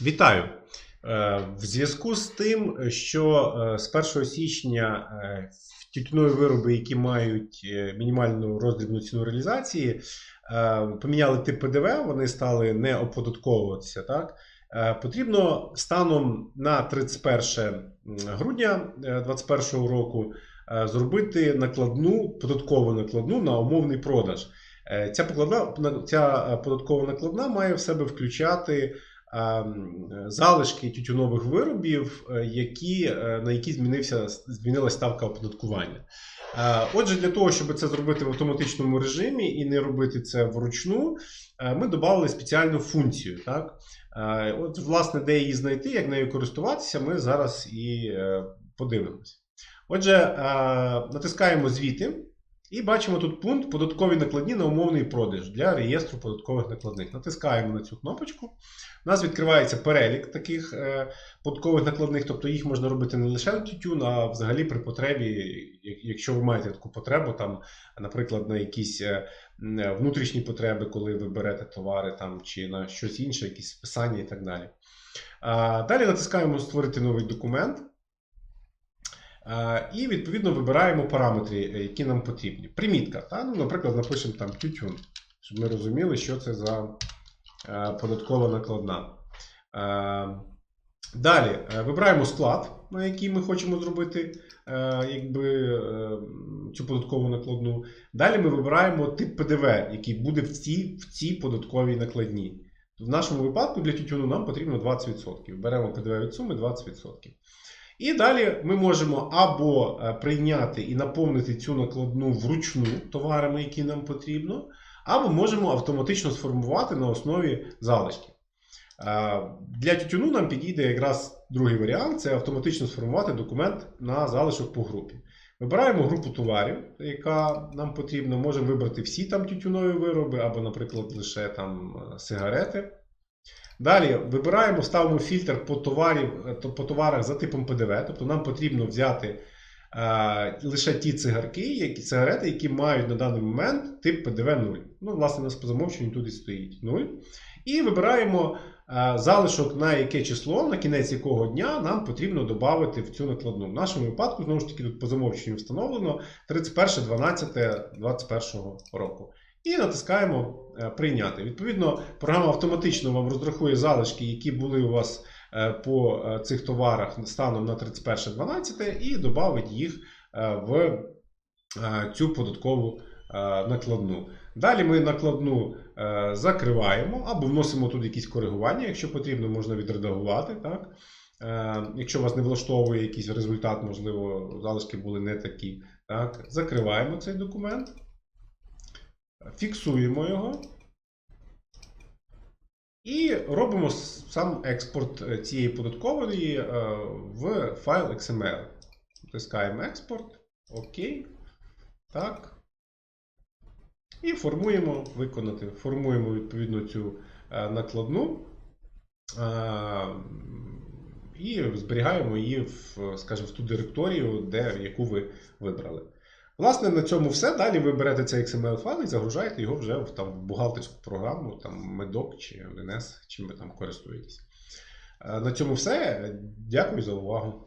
Вітаю! Е, В зв'язку з тим, що е, з 1 січня е, тютюнові вироби, які мають мінімальну роздрібну ціну реалізації, поміняли тип ПДВ, вони стали не оподатковуватися. Так? Потрібно станом на 31 грудня 2021 року зробити накладну, податкову накладну на умовний продаж. Ця, покладна, ця податкова накладна має в себе включати залишки тютюнових виробів, е, які, е, на які змінився, змінилася ставка оподаткування. Е, Отже, для того, щоб це зробити в автоматичному режимі і не робити це вручну, ми додали спеціальну функцію. Так? От, власне, де її знайти, як нею користуватися, ми зараз і подивимося. Отже, натискаємо звіти. І бачимо тут пункт податкові накладні на умовний продаж для реєстру податкових накладних. Натискаємо на цю кнопочку. У нас відкривається перелік таких е, податкових накладних, тобто їх можна робити не лише на тютюн, а взагалі при потребі, якщо ви маєте таку потребу, там, наприклад, на якісь е, внутрішні потреби, коли ви берете товари там, чи на щось інше, якісь списання і так далі. Далі натискаємо Створити новий документ. Е, І відповідно вибираємо параметри, е, які нам потрібні. Примітка. Та? Ну, наприклад, напишемо там тютюн, щоб ми розуміли, що це за е, податкова накладна. Далі вибираємо склад, на який ми хочемо зробити якби, цю податкову накладну. Далі ми вибираємо тип ПДВ, який буде в цій, в цій податковій накладні. В нашому випадку для тютюну нам потрібно 20%. Беремо ПДВ від суми 20%. І далі ми можемо або е, прийняти і наповнити цю накладну вручну товарами, які нам потрібно, або можемо автоматично сформувати на основі залишків. Е, Для тютюну нам підійде якраз другий варіант це автоматично сформувати документ на залишок по групі. Вибираємо групу товарів, яка нам потрібна. Можемо вибрати всі там тютюнові вироби, або, наприклад, лише там е, сигарети. Далі вибираємо, ставимо фільтр по, товарів, по товарах за типом ПДВ. Тобто нам потрібно взяти е, лише ті цигарки, які, сигарети, які мають на даний момент тип ПДВ 0. Ну, власне, у нас по замовченню тут і стоїть 0. І вибираємо е, залишок, на яке число, на кінець якого дня нам потрібно додати в цю накладну. В нашому випадку, знову ж таки, тут по замовченню встановлено 31.12.2021 року. І натискаємо е, прийняти. Відповідно, програма автоматично вам розрахує залишки, які були у вас е, по е, цих товарах станом на 31.12 і додавить їх в цю податкову накладну. Далі ми накладну закриваємо або вносимо тут якісь коригування, якщо потрібно, можна відредагувати. Так? Якщо вас не влаштовує якийсь результат, можливо, залишки були не такі. Так? Закриваємо цей документ. Фіксуємо його. І робимо сам експорт е, цієї податкової е, в файл XML. Натискаємо експорт. Окей. Так. І формуємо виконати. Формуємо відповідно цю е, накладну. І зберігаємо її в, скажімо, в ту директорію, де, яку ви вибрали. Власне, на цьому все. Далі ви берете цей XML файл і загружаєте його вже в, там, бухгалтерську програму, там Medoc чи LNS, чим ви там користуєтесь. Е, На цьому все. Дякую за увагу.